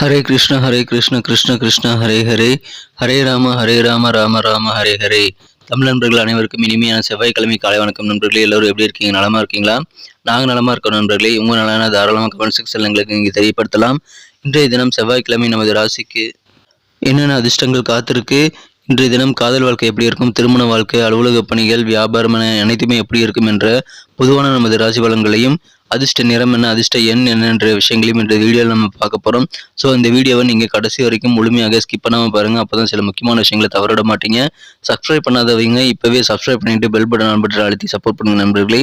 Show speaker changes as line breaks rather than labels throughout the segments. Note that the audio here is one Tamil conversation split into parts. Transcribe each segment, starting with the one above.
ஹரே கிருஷ்ண ஹரே கிருஷ்ண கிருஷ்ண கிருஷ்ண ஹரே ஹரே. ஹரே ராம ஹரே ராம ராம ராம ஹரே ஹரே. தமிழ் நண்பர்கள் அனைவருக்கும் இனிமையான செவ்வாய்க்கிழமை காலை வணக்கம் நண்பர்களே. எல்லோரும் எப்படி இருக்கீங்க? நலமா இருக்கீங்களா? நாங்கள் நலமா இருக்கோம் நண்பர்களே. உங்க நலன தாராளமாக கமெண்ட் செக்ஷன் எங்களுக்கு நீங்கள் தெரியப்படுத்தலாம். இன்றைய தினம் செவ்வாய்க்கிழமை நமது ராசிக்கு என்னென்ன அதிர்ஷ்டங்கள் காத்திருக்கு? இன்றைய தினம் காதல் வாழ்க்கை எப்படி இருக்கும்? திருமண வாழ்க்கை அலுவலக பணிகள் வியாபாரம் என அனைத்துமே எப்படி இருக்கும் என்ற பொதுவான நமது ராசி பலன்களையும் அதிர்ஷ்ட நிறம் என்ன அதிர்ஷ்ட எண் என்னன்ற விஷயங்களையும் இந்த வீடியோவில் நம்ம பார்க்க போகிறோம் ஸோ இந்த வீடியோவை நீங்கள் கடைசி வரைக்கும் முழுமையாக ஸ்கிப் பண்ணாமல் பாருங்கள் அப்போ தான் சில முக்கியமான விஷயங்களை தவறிட மாட்டீங்க. சப்ஸ்கிரைப் பண்ணாதவங்க இப்போவே சப்ஸ்கிரைப் பண்ணிட்டு பெல் பட்டன் பட்டன் அழுத்தி சப்போர்ட் பண்ணுங்கள் நண்பர்களே.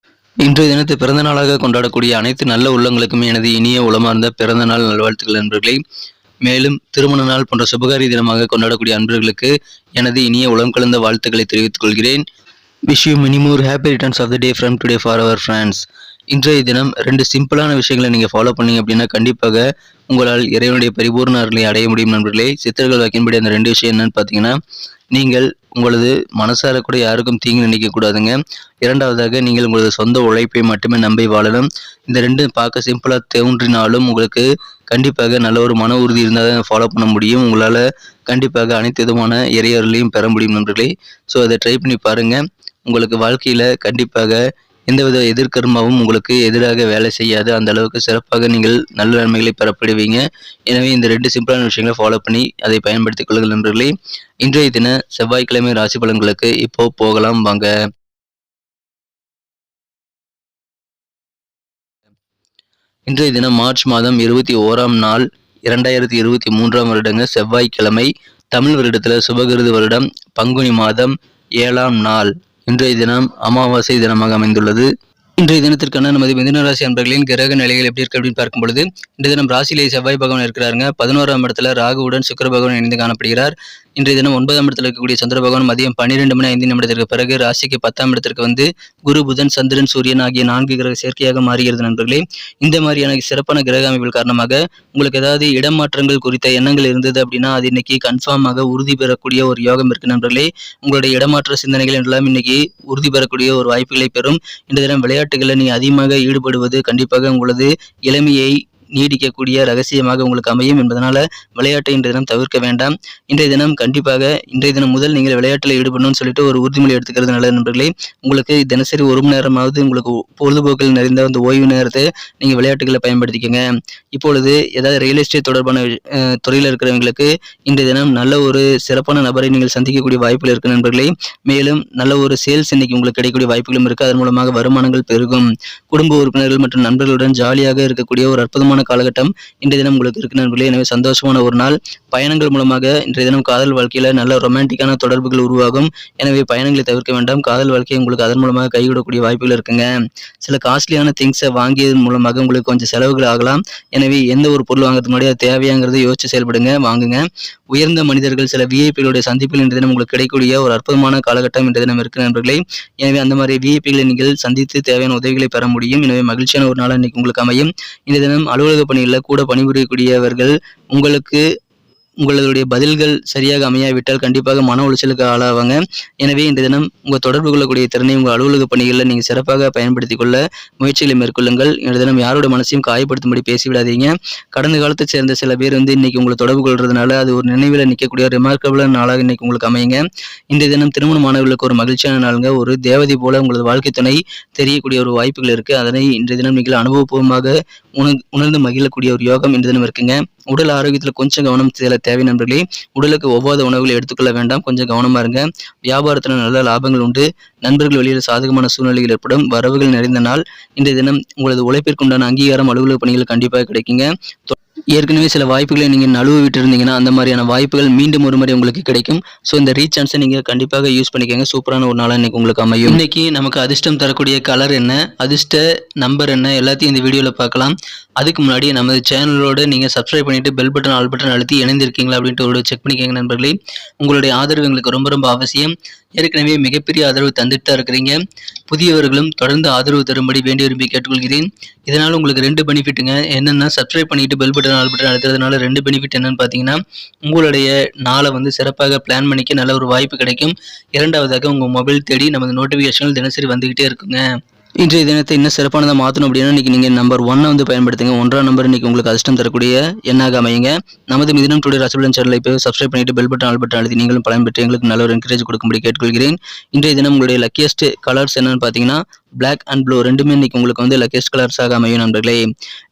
இன்றைய தினத்தை பிறந்த நாளாக கொண்டாடக்கூடிய அனைத்து நல்ல உள்ளங்களுக்குமே எனது இனிய உளமார்ந்த பிறந்த நாள் நல்வாழ்த்துக்கள் நண்பர்களை. மேலும் திருமண நாள் போன்ற சுபகாரி தினமாக கொண்டாடக்கூடிய அன்பர்களுக்கு எனது இனிய உளம் கலந்த வாழ்த்துக்களை தெரிவித்துக் கொள்கிறேன். Wish you many more happy returns of the day from today for our friends இன்றைய தினம் ரெண்டு சிம்பிளான விஷயங்களை நீங்கள் ஃபாலோ பண்ணீங்க அப்படின்னா கண்டிப்பாக உங்களால் இறைவனுடைய பரிபூர்ண அருளை அடைய முடியும் நண்பர்களே. சித்தர்கள் வைக்கின்படி அந்த ரெண்டு விஷயம் என்னன்னு பார்த்தீங்கன்னா நீங்கள் உங்களது மனசார கூட யாருக்கும் தீங்கு நினைக்க கூடாதுங்க. இரண்டாவதாக நீங்கள் உங்களது சொந்த உழைப்பை மட்டுமே நம்பி வாழணும். இந்த ரெண்டும் பார்க்க சிம்பிளாக தோன்றினாலும் உங்களுக்கு கண்டிப்பாக நல்ல ஒரு மன உறுதி இருந்தால் தான் ஃபாலோ பண்ண முடியும். உங்களால் கண்டிப்பாக அனைத்து விதமான இறையர்களையும் பெற முடியும் நண்பர்களே. ஸோ அதை ட்ரை பண்ணி பாருங்கள் உங்களுக்கு வாழ்க்கையில் கண்டிப்பாக எந்தவித எதிர்கர்மாவும் உங்களுக்கு எதிராக வேலை செய்யாது. அந்த அளவுக்கு சிறப்பாக நீங்கள் நல்ல நன்மைகளை பெறப்படுவீங்க. எனவே இந்த ரெண்டு சிம்பிளான விஷயங்களை ஃபாலோ பண்ணி அதை பயன்படுத்திக் கொள்ளுங்கள் நண்பர்களே. இன்றைய தின செவ்வாய்க்கிழமை ராசி பலன்களுக்கு இப்போ போகலாம் வாங்க. இன்றைய தினம் மார்ச் மாதம் இருபத்தி ஓராம் நாள் இரண்டாயிரத்தி இருபத்தி மூன்றாம் வருடங்க செவ்வாய்க்கிழமை தமிழ் வருடத்தில் சுபகிருது வருடம் பங்குனி மாதம் ஏழாம் நாள். இன்றைய தினம் அமாவாசை தினமாக அமைந்துள்ளது. இன்றைய தினத்திற்கான நமது மிதுன ராசி அன்பர்களின் கிரக நிலைகள் எப்படி இருக்கு அப்படின்னு பார்க்கும் பொழுது இன்றைய தினம் ராசியிலே செவ்வாய் பகவான் இருக்கிறாருங்க. பதினோராம் இடத்துல ராகுவுடன் சுக்கர பகவான் இணைந்து காணப்படுகிறார். இன்றைய தினம் ஒன்பதாம் இடத்துல இருக்கக்கூடிய சந்திர பகவான் மதியம் பன்னிரெண்டு மணி ஐந்து நிமிடத்திற்கு பிறகு ராசிக்கு பத்தாம் இடத்திற்கு வந்து குரு புதன் சந்திரன் சூரியன் ஆகிய நான்கு கிரக சேர்க்கையாக மாறுகிறது நண்பர்களே. இந்த மாதிரியான சிறப்பான கிரக அமைப்புகள் காரணமாக உங்களுக்கு ஏதாவது இடமாற்றங்கள் குறித்த எண்ணங்கள் இருந்தது அப்படின்னா அது இன்னைக்கு கன்ஃபார்மாக உறுதி பெறக்கூடிய ஒரு யோகம் இருக்கு நண்பர்களே. உங்களுடைய இடமாற்ற சிந்தனைகள் எல்லாம் இன்னைக்கு உறுதி பெறக்கூடிய ஒரு வாய்ப்புகளை பெறும். இந்த தினம் விளையாட்டுகளில் நீ அதிகமாக ஈடுபடுவது கண்டிப்பாக உங்களது இளமையை நீடிக்கக்கூடிய ரகசியமாக உங்களுக்கு அமையும் என்பதனால விளையாட்டை இன்றைய தினம் தவிர்க்க வேண்டாம். இன்றைய தினம் கண்டிப்பாக இன்றைய தினம் முதல் நீங்கள் விளையாட்டில் ஈடுபடணும்னு சொல்லிட்டு ஒரு உறுதிமொழி எடுத்துக்கிறது நல்ல நண்பர்களே. உங்களுக்கு தினசரி ஒரு மணி நேரமாவது உங்களுக்கு பொழுதுபோக்கில் நிறைந்த அந்த ஓய்வு நேரத்தை நீங்கள் விளையாட்டுகளை பயன்படுத்திக்கங்க. இப்பொழுது ஏதாவது ரியல் எஸ்டேட் தொடர்பான துறையில் இருக்கிறவங்களுக்கு இன்றைய தினம் நல்ல ஒரு சிறப்பான நபரை நீங்கள் சந்திக்கக்கூடிய வாய்ப்புகள் இருக்கு நண்பர்களே. மேலும் நல்ல ஒரு சேல்ஸ் இன்னைக்கு உங்களுக்கு கிடைக்கக்கூடிய வாய்ப்புகளும் இருக்கு. அதன் மூலமாக வருமானங்கள் பெருகும். குடும்ப உறுப்பினர்கள் மற்றும் நண்பர்களுடன் ஜாலியாக இருக்கக்கூடிய ஒரு அற்புதமான காலகட்டம். இன்றைய தினம் உங்களுக்கு இருக்கு நண்பர்களே. எனவே சந்தோஷமான ஒரு நாள். பயணங்கள் மூலமாக இன்றைய தினம் காதல் வாழ்க்கையில நல்ல ரொமான்டிக்கான தொடர்புகள் உருவாகும். எனவே பயணங்களை தவிர்க்க வேண்டாம். காதல் வாழ்க்கையை உங்களுக்கு அதன் மூலமாக கைவிடக்கூடிய வாய்ப்புகள் இருக்குங்க. சில காஸ்ட்லியான திங்ஸை வாங்கியதன் மூலமாக உங்களுக்கு கொஞ்சம் செலவுகள் ஆகலாம். எனவே எந்த ஒரு பொருள் வாங்குறதுக்கு முன்னாடி தேவையாங்கிறத யோசிச்சு செயல்படுங்க வாங்குங்க. உயர்ந்த மனிதர்கள் சில விஐபிகளுடைய சந்திப்பில் இன்றைய தினம் உங்களுக்கு கிடைக்கக்கூடிய ஒரு அற்புதமான காலகட்டம் இன்றைய தினம் இருக்கு நண்பர்களே. எனவே அந்த மாதிரி விஐபிகளை நீங்கள் சந்தித்து தேவையான உதவிகளை பெற முடியும். எனவே மகிழ்ச்சியான ஒரு நாள் இன்னைக்கு உங்களுக்கு அமையும். இந்த தினம் அலுவலக பணிகளில் கூட பணிபுரியக்கூடியவர்கள் உங்களுக்கு உங்களுடைய பதில்கள் சரியாக அமையாவிட்டால் கண்டிப்பாக மன உளைச்சலுக்கு ஆளாவாங்க. எனவே இந்த தினம் உங்கள் தொடர்பு கொள்ளக்கூடிய திறனை உங்கள் அலுவலக பணிகளில் நீங்கள் சிறப்பாக பயன்படுத்தி கொள்ள முயற்சிகளை மேற்கொள்ளுங்கள். இந்த தினம் யாரோட மனசையும் காயப்படுத்தும்படி பேசிவிடாதீங்க. கடந்த காலத்தை சேர்ந்த சில பேர் வந்து இன்னைக்கு உங்களை தொடர்பு கொள்றதுனால அது ஒரு நினைவில் நிற்கக்கூடிய ரிமார்க்கபிளான நாளாக இன்னைக்கு உங்களுக்கு அமையுங்க. இந்த தினம் திருமணமானவர்களுக்கு ஒரு மகிழ்ச்சியான நாளுங்க. ஒரு தேவதை போல உங்களது வாழ்க்கை துணை தெரியக்கூடிய ஒரு வாய்ப்புகள் இருக்குது அதனை இன்றைய தினம் நீங்கள் அனுபவபூர்வமாக உணர்ந்து மகிழக்கூடிய ஒரு யோகம் இந்த தினம் இருக்குங்க. உடல் ஆரோக்கியத்தில் கொஞ்சம் கவனம் செய்ய தேவை நண்பர்களே. உடலுக்கு ஒவ்வாத உணவுகளை எடுத்துக்கொள்ள வேண்டாம். கொஞ்சம் கவனமா இருங்க. வியாபாரத்தில் நல்ல லாபங்கள் உண்டு. நண்பர்கள் வெளியில் சாதகமான சூழ்நிலைகள் ஏற்படும். வரவுகள் நிறைந்த நாள். இன்றைய தினம் உங்களது உழைப்பிற்குண்டான அங்கீகாரம் அலுவலக பணிகள் கண்டிப்பாக கிடைக்குங்க. ஏற்கனவே சில வாய்ப்புகளை நீங்கள் நழுவ விட்டு இருந்தீங்கன்னா அந்த மாதிரியான வாய்ப்புகள் மீண்டும் ஒரு முறை உங்களுக்கு கிடைக்கும். ஸோ இந்த ரீசான்ஸை நீங்கள் கண்டிப்பாக யூஸ் பண்ணிக்கோங்க. சூப்பரான ஒரு நாளாக இன்னைக்கு உங்களுக்கு அமையும். இன்னைக்கு நமக்கு அதிர்ஷ்டம் தரக்கூடிய கலர் என்ன? அதிர்ஷ்ட நம்பர் என்ன? எல்லாத்தையும் இந்த வீடியோவில் பார்க்கலாம். அதுக்கு முன்னாடி நமது சேனலோட நீங்கள் சப்ஸ்கிரைப் பண்ணிட்டு பெல் பட்டன் ஆல் பட்டன் அழுத்தி இணைந்திருக்கீங்களா அப்படின்ட்டு ஒரு செக் பண்ணிக்கோங்க நண்பர்களே. உங்களுடைய ஆதரவு எங்களுக்கு ரொம்ப ரொம்ப அவசியம். ஏற்கனவே மிகப்பெரிய ஆதரவு தந்துட்டு தான் இருக்கிறீங்க. புதியவர்களும் தொடர்ந்து ஆதரவு தரும்படி வேண்டி விரும்பி கேட்டுக்கொள்கிறேன். இதனால் உங்களுக்கு ரெண்டு பெனிஃபிட்டுங்க என்னென்னா சப்ஸ்கிரைப் பண்ணிட்டு பெல் பட்டன் ஆல் பட்டன் அழுத்துறதுனால ரெண்டு பெனிஃபிட் என்னன்னு பார்த்தீங்கன்னா உங்களுடைய நாளை வந்து சிறப்பாக பிளான் பண்ணிக்க நல்ல ஒரு வாய்ப்பு கிடைக்கும். இரண்டாவதாக உங்கள் மொபைல் தேடி நமது நோட்டிஃபிகேஷன்கள் தினசரி வந்துக்கிட்டே இருக்குங்க. இன்றைய தினத்தை இன்னும் சிறப்பானதாக மாற்றணும் அப்படின்னா இன்றைக்கி நீங்கள் நம்பர் ஒன்னை வந்து பயன்படுத்துங்க. ஒன்றாம் நம்பர் இன்றைக்கி உங்களுக்கு அதிர்ஷ்டம் தரக்கூடிய எண்ணாக அமையுங்க. நமது மிதினம் டுடே ரசபுலன் சேனலை இப்போ சப்ஸ்கிரைப் பண்ணிட்டு பெல் பட்டன் ஆல் பட்டன் அழுத்தி நீங்களும் பலன் பெற்று எங்களுக்கு நல்ல ஒரு என்கரேஜ் கொடுக்கும்படி கேட்டுக்கொள்கிறேன். இன்றைய தினம் உங்களுடைய லக்கியஸ்ட் கலர்ஸ் என்னன்னு பார்த்தீங்கன்னா பிளாக் அண்ட் ப்ளூ ரெண்டுமே இன்னைக்கு உங்களுக்கு வந்து லக்கியஸ்ட் கலர்ஸாக அமையும் நண்பர்களே.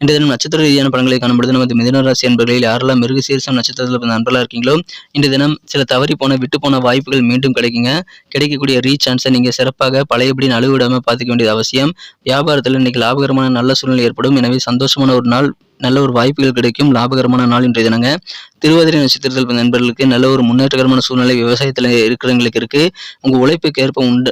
இன்றைய தினம் நட்சத்திர ரீதியான படங்களை காணப்படுது. நமது மிதன ராசி என்பர்களில் யாரெல்லாம் மிருக சீரசம் நட்சத்திரத்தில் நண்பர்களாக இருக்கீங்களோ இன்றைய தினம் சில தவறி போன விட்டு போன வாய்ப்புகள் மீண்டும் கிடைக்குங்க. கிடைக்கக்கூடிய ரீச் சான்ஸை நீங்கள் சிறப்பாக பழையபடி நழுவிடாமல் பார்த்துக்க வேண்டியது அவசியம். வியாபாரத்தில் இன்னைக்கு லாபகரமான நல்ல சூழ்நிலை ஏற்படும். எனவே சந்தோஷமான ஒரு நாள் நல்ல ஒரு வாய்ப்புகள் கிடைக்கும். லாபகரமான நாள் இன்றைய தினங்க. திருவாதிரை நட்சத்திரத்தில் நண்பர்களுக்கு நல்ல ஒரு முன்னேற்றகரமான சூழ்நிலை விவசாயத்தில் இருக்கிறவங்களுக்கு இருக்கு. உங்கள் உழைப்புக்கு ஏற்ப உண்டு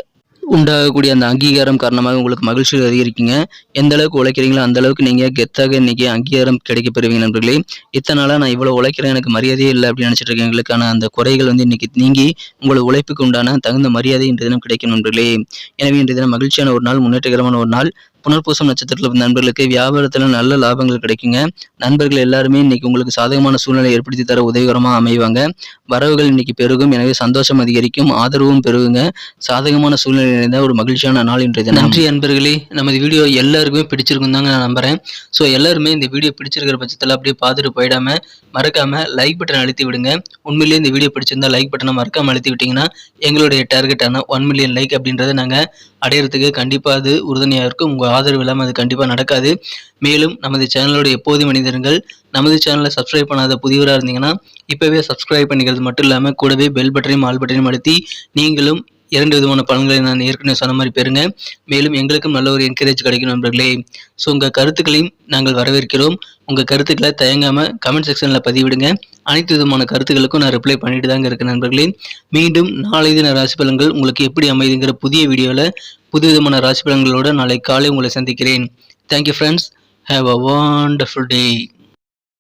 உண்டாகக்கூடிய அந்த அங்கீகாரம் காரணமாக உங்களுக்கு மகிழ்ச்சி அதிகரிக்குங்க. எந்த அளவுக்கு உழைக்கிறீங்களோ அந்த அளவுக்கு நீங்க கெத்தாக இன்னைக்கு அங்கீகாரம் கிடைக்க பெறுவீங்க நண்பர்களே. இத்தனை நாளாக நான் இவ்வளவு உழைக்கிறேன் எனக்கு மரியாதையே இல்லை அப்படின்னு நினைச்சிட்டு இருக்கவங்களுக்கான அந்த குறைகள் வந்து இன்னைக்கு நீங்கி உங்களோட உழைப்புக்கு உண்டான தகுந்த மரியாதை இன்றைய தினம் கிடைக்கும் நண்பர்களே. எனவே இன்றைய தினம் மகிழ்ச்சியான ஒரு நாள் முன்னேற்றகரமான ஒரு நாள். புனர்பூசம் நட்சத்திரத்தில் நண்பர்களுக்கு வியாபாரத்தில் நல்ல லாபங்கள் கிடைக்குங்க. நண்பர்கள் எல்லாருமே இன்னைக்கு உங்களுக்கு சாதகமான சூழ்நிலை ஏற்படுத்தி தர உதவிகரமாக அமைவாங்க. வரவுகள் இன்னைக்கு பெருகும். எனவே சந்தோஷம் அதிகரிக்கும். ஆதரவும் பெருகுங்க. சாதகமான சூழ்நிலை நிறைந்த ஒரு மகிழ்ச்சியான நாள் இன்றைய நன்றி நண்பர்களே நமது வீடியோ எல்லாருக்குமே பிடிச்சிருக்கும் தாங்க நான் நம்புறேன். ஸோ எல்லாருமே இந்த வீடியோ பிடிச்சிருக்கிற பட்சத்தில் அப்படியே பார்த்துட்டு போயிடாம மறக்காம லைக் பட்டன் அழுத்தி விடுங்க. உண்மையிலேயே இந்த வீடியோ பிடிச்சிருந்தா லைக் பட்டனை மறக்காம அழுத்தி விட்டீங்கன்னா எங்களுடைய டார்கெட்டான ஒன் மில்லியன் லைக் அப்படின்றத நாங்கள் அடையிறதுக்கு கண்டிப்பாக அது உறுதுணையாக இருக்கும். உங்கள் ஆதரவு இல்லாமல் அது கண்டிப்பாக நடக்காது. மேலும் நமது சேனலோட எப்போது மனிதர்கள் நமது சேனலை சப்ஸ்கிரைப் பண்ணாத புதியவராக இருந்தீங்கன்னா இப்போவே சப்ஸ்கிரைப் பண்ணிக்கிறது மட்டும் இல்லாமல் கூடவே பெல் பட்டனையும் ஆல் பட்டனையும் அழுத்தி நீங்களும் இரண்டு விதமான பலன்களை நான் ஏற்கனவே சொன்ன மாதிரி பெறுங்க. மேலும் எங்களுக்கும் நல்ல ஒரு என்கரேஜ் கிடைக்கும் நண்பர்களே. ஸோ உங்கள் கருத்துக்களையும் நாங்கள் வரவேற்கிறோம். உங்கள் கருத்துக்களை தயங்காமல் கமெண்ட் செக்ஷனில் பதிவிடுங்க. அனைத்து விதமான கருத்துக்களுக்கும் நான் ரிப்ளை பண்ணிட்டு தாங்க இருக்கேன் நண்பர்களே. மீண்டும் நாளை தின ராசி பலன்கள் உங்களுக்கு எப்படி அமைதுங்கிற புதிய வீடியோவில் புது விதமான ராசி பலன்களோட நாளை காலை உங்களை சந்திக்கிறேன். Thank you friends have a wonderful day